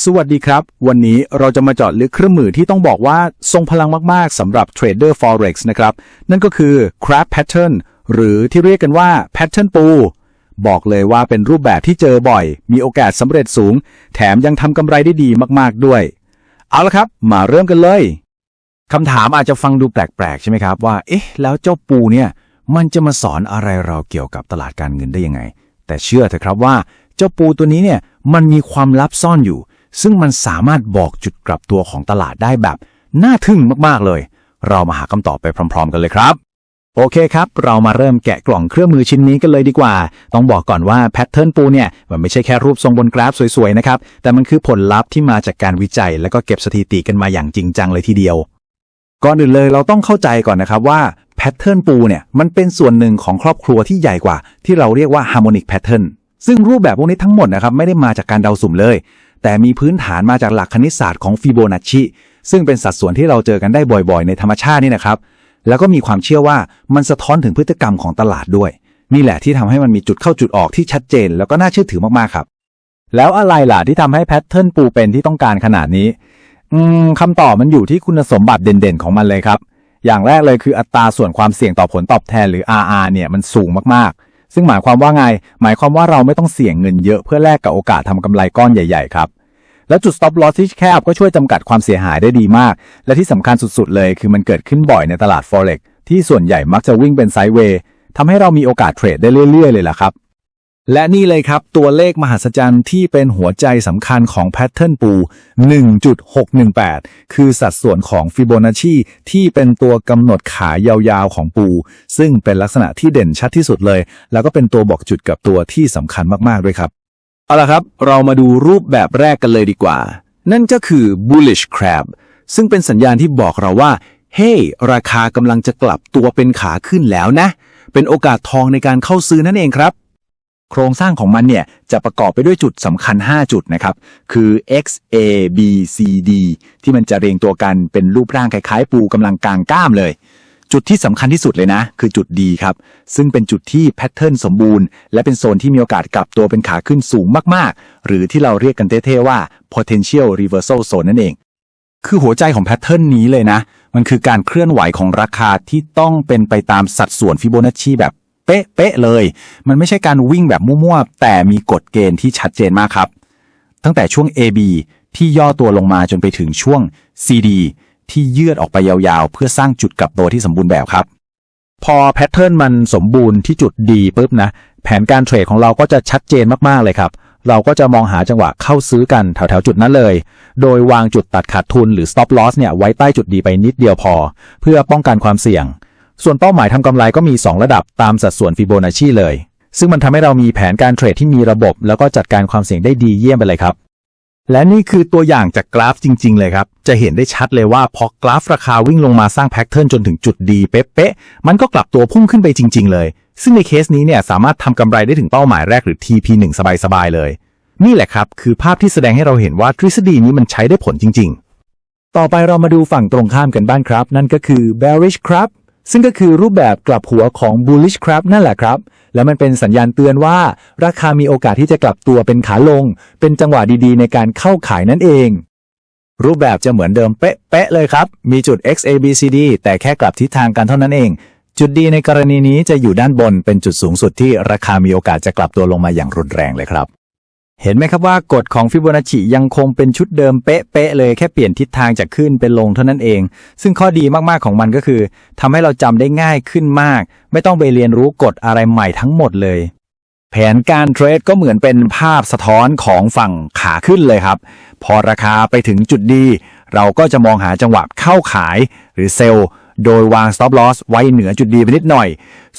สวัสดีครับ วันนี้เราจะมาเจาะลึกเครื่องมือที่ต้องบอกว่าทรงพลังมาก ๆสำหรับเทรดเดอร์ Forex นะครับ นั่นก็คือ Crab Pattern หรือที่เรียกกันว่า Pattern ปู บอกเลยว่าเป็นรูปแบบที่เจอบ่อย มีโอกาสสำเร็จสูง แถมยังทำกำไรได้ดีมากๆด้วย เอาละครับ มาเริ่มกันเลยคำถามอาจจะฟังดูแปลกๆ ใช่ไหมครับว่า เอ๊ะ แล้วเจ้าปูเนี่ย มันจะมาสอนอะไรเราเกี่ยวกับตลาดการเงินได้ยังไง แต่เชื่อเถอะครับว่า เจ้าปูตัวนี้เนี่ย มันมีความลับซ่อนอยู่ ซึ่งมันสามารถบอกจุดกลับตัวของตลาดได้แบบน่าทึ่งมากๆเลย เรามาหาคำตอบไปพร้อม ๆ กันเลยครับ โอเคครับ เรามาเริ่มแกะกล่องเครื่องมือชิ้นนี้กันเลยดีกว่า ต้องบอกก่อนว่าแพทเทิร์นปูเนี่ย มันไม่ใช่แค่รูปทรงบนกราฟสวยๆนะครับ แต่มันคือผลลัพธ์ที่มาจากการวิจัย แล้วก็เก็บสถิติกันมาอย่างจริงจังเลยทีเดียว ก่อนอื่นเลยเราต้องเข้าใจก่อนนะครับว่าแพทเทิร์นปูเนี่ยมันเป็นส่วนหนึ่งของครอบครัวที่ใหญ่กว่า ที่เราเรียกว่าฮาร์โมนิกแพทเทิร์นซึ่งรูปแบบพวกนี้ทั้งหมดนะครับไม่ได้มาจากการเดาสุ่มเลย แต่มีพื้นฐานมาจากหลักคณิตศาสตร์ของฟิโบนัชชีซึ่งเป็นสัดส่วนที่เราเจอกันได้บ่อยๆ ในธรรมชาตินี่นะครับ แล้วก็มีความเชื่อว่ามันสะท้อนถึงพฤติกรรมของตลาดด้วย นี่แหละที่ทำให้มันมีจุดเข้าจุดออกที่ชัดเจน แล้วก็น่าเชื่อถือมากๆครับ แล้วอะไรล่ะที่ทำให้แพทเทิร์นปูเป็นที่ต้องการขนาดนี้ อืมคำตอบมันอยู่ที่คุณสมบัติเด่นๆของมันเลยครับ อย่างแรกเลยคืออัตราส่วนความเสี่ยงต่อผลตอบแทนหรือ RR เนี่ยมันสูงมากๆ ซึ่งหมายความว่าไง หมายความว่าเราไม่ต้องเสี่ยงเงินเยอะเพื่อแลกกับโอกาสทำกำไรก้อนใหญ่ ๆ ครับ แล้วจุด stop loss ที่แคบก็ช่วยจำกัดความเสียหายได้ดีมาก และที่สำคัญสุดๆเลย คือมันเกิดขึ้นบ่อยในตลาด forex ที่ส่วนใหญ่มักจะวิ่งเป็นไซด์เวย์ทำให้เรามีโอกาสเทรดได้เรื่อยๆเลยล่ะครับ และนี่เลยครับ ตัวเลขมหัศจรรย์ที่เป็นหัวใจสำคัญของแพทเทิร์นปู 1.618 คือสัดส่วนของฟิโบนัชชีที่เป็นตัวกำหนดขายาวๆของปู ซึ่งเป็นลักษณะที่เด่นชัดที่สุดเลย แล้วก็เป็นตัวบอกจุดกับตัวที่สำคัญมากๆด้วยครับ เอาละครับ เรามาดูรูปแบบแรกกันเลยดีกว่า นั่นก็คือ bullish crab ซึ่งเป็นสัญญาณที่บอกเราว่า เฮ้ hey, ราคากำลังจะกลับตัวเป็นขาขึ้นแล้วนะ เป็นโอกาสทองในการเข้าซื้อนั่นเองครับ โครงสร้างของมันเนี่ยจะประกอบไปด้วยจุดสำคัญ 5 จุดนะครับ คือ X A B C D ที่มันจะเรียงตัวกันเป็นรูปร่างคล้ายๆ ปูกำลังกลางก้ามเลย จุดที่สำคัญที่สุดเลยนะ คือจุด D ครับ ซึ่งเป็นจุดที่แพทเทิร์นสมบูรณ์ และเป็นโซนที่มีโอกาสกลับตัวเป็นขาขึ้นสูงมากๆ หรือที่เราเรียกกันเท่ๆว่า potential reversal zone นั่นเองคือหัวใจของแพทเทิร์นนี้เลยนะ มันคือการเคลื่อนไหวของราคาที่ต้องเป็นไปตามสัดส่วนฟิโบนัชชีแบบ เป๊ะๆเลย มันไม่ใช่การวิ่งแบบมั่วๆ แต่มีกฎเกณฑ์ที่ชัดเจนมากครับ ตั้งแต่ช่วง AB ที่ย่อตัวลงมาจนไปถึงช่วง CD ที่ยืดออกไปยาวๆ เพื่อสร้างจุดกลับตัวที่สมบูรณ์แบบครับ พอแพทเทิร์นมันสมบูรณ์ที่จุดดีปุ๊บนะ แผนการเทรดของเราก็จะชัดเจนมากๆเลยครับ เราก็จะมองหาจังหวะเข้าซื้อกันแถวๆจุดนั้นเลย โดยวางจุดตัดขาดทุนหรือ stop loss เนี่ยไว้ใต้จุดดีไปนิดเดียวพอ เพื่อป้องกันความเสี่ยง ส่วนเป้าหมายทำกำไรก็มี 2 ระดับตามสัดส่วนฟิโบนัชชีเลย ซึ่งมันทำให้เรามีแผนการเทรดที่มีระบบ แล้วก็จัดการความเสี่ยงได้ดีเยี่ยมไปเลยครับ และนี่คือตัวอย่างจากกราฟจริง ๆ เลยครับ จะเห็นได้ชัดเลยว่าพอกราฟราคาวิ่งลงมาสร้างแพทเทิร์นจนถึงจุดดีเป๊ะๆมันก็กลับตัวพุ่งขึ้นไปจริง ๆ เลย ซึ่งในเคสนี้เนี่ยสามารถทำกำไรได้ถึงเป้าหมายแรกหรือ TP1 สบายๆเลย นี่แหละครับคือภาพที่แสดงให้เราเห็นว่าทฤษฎีนี้มันใช้ได้ผลจริง ๆ ต่อไปเรามาดูฝั่งตรงข้ามกันบ้างครับ นั่นก็คือ bearish crab ซึ่งก็คือรูปแบบกลับหัวของ bullish crab นั่นแหละครับ และมันเป็นสัญญาณเตือนว่า ราคามีโอกาสที่จะกลับตัวเป็นขาลง เป็นจังหวะดีๆ ในการเข้าขายนั่นเอง รูปแบบจะเหมือนเดิมเป๊ะๆเลยครับ มีจุด X A B C D แต่แค่กลับทิศทางกันเท่านั้นเอง จุดดีในกรณีนี้จะอยู่ด้านบนเป็นจุดสูงสุดที่ราคามีโอกาสจะกลับตัวลงมาอย่างรุนแรงเลยครับ เห็นไหมครับว่ากฎของฟิโบนัชชียังคงเป็นชุดเดิมเป๊ะๆเลยแค่เปลี่ยนทิศทางจากขึ้นเป็นลงเท่านั้นเอง ซึ่งข้อดีมากๆของมันก็คือทำให้เราจำได้ง่ายขึ้นมาก ไม่ต้องไปเรียนรู้กฎอะไรใหม่ทั้งหมดเลย แผนการเทรดก็เหมือนเป็นภาพสะท้อนของฝั่งขาขึ้นเลยครับ พอราคาไปถึงจุดดี เราก็จะมองหาจังหวะเข้าขายหรือเซลล์ โดยวาง stop loss ไว้เหนือจุดดีไปนิดหน่อย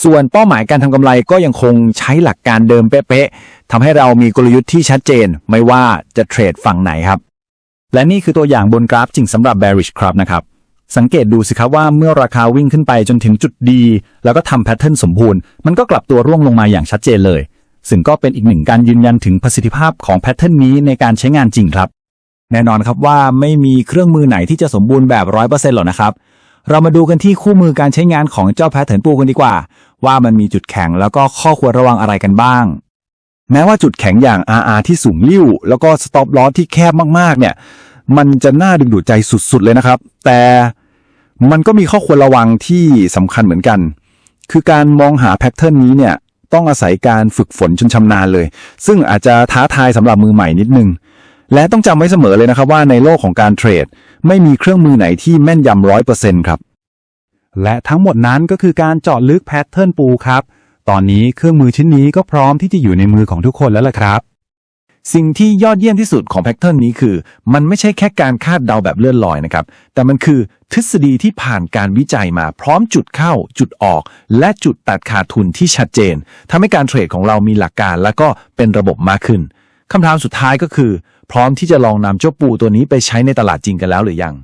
ส่วนเป้าหมายการทำกำไรก็ยังคงใช้หลักการเดิมเป๊ะๆทำให้เรามีกลยุทธ์ที่ชัดเจน ไม่ว่าจะเทรดฝั่งไหนครับ และนี่คือตัวอย่างบนกราฟจริงสำหรับ bearish ครับนะครับสังเกตดูสิครับว่าเมื่อราคาวิ่งขึ้นไปจนถึงจุดดี แล้วก็ทำแพทเทิร์นสมบูรณ์ มันก็กลับตัวร่วงลงมาอย่างชัดเจนเลย ซึ่งก็เป็นอีกหนึ่งการยืนยันถึงประสิทธิภาพของแพทเทิร์นนี้ในการใช้งานจริงครับ แน่นอนครับว่าไม่มีเครื่องมือไหนที่จะสมบูรณ์แบบร้อยเปอร์เซ็นต์หรอกนะครับ เรามาดูกันที่คู่มือการใช้งานของเจ้าแพทเทิร์นปูกันดีกว่า ว่ามันมีจุดแข็งแล้วก็ข้อควรระวังอะไรกันบ้าง แม้ว่าจุดแข็งอย่าง RR ที่สูงลิ่วแล้วก็ stop loss ที่แคบมากๆ เนี่ย มันจะน่าดึงดูดใจสุดๆเลยนะครับ แต่มันก็มีข้อควรระวังที่สำคัญเหมือนกัน คือการมองหาแพทเทิร์นนี้เนี่ยต้องอาศัยการฝึกฝนจนชำนาญเลย ซึ่งอาจจะท้าทายสำหรับมือใหม่นิดนึง และต้องจำไว้เสมอเลยนะครับว่าในโลกของการเทรด ไม่มีเครื่องมือไหนที่แม่นยำร้อยเปอร์เซ็นต์ครับ และทั้งหมดนั้นก็คือการเจาะลึกแพทเทิร์นปูครับ ตอนนี้เครื่องมือชิ้นนี้ก็พร้อมที่จะอยู่ในมือของทุกคนแล้วล่ะครับ สิ่งที่ยอดเยี่ยมที่สุดของแพทเทิร์นนี้คือ มันไม่ใช่แค่การคาดเดาแบบเลื่อนลอยนะครับ แต่มันคือทฤษฎีที่ผ่านการวิจัยมาพร้อมจุดเข้า จุดออก และจุดตัดขาดทุนที่ชัดเจนทำให้การเทรดของเรามีหลักการ และก็เป็นระบบมากขึ้นคำถามสุดท้ายก็คือ พร้อมที่จะลองนำเจ้าปูตัวนี้ไปใช้ในตลาดจริงกันแล้วหรือยัง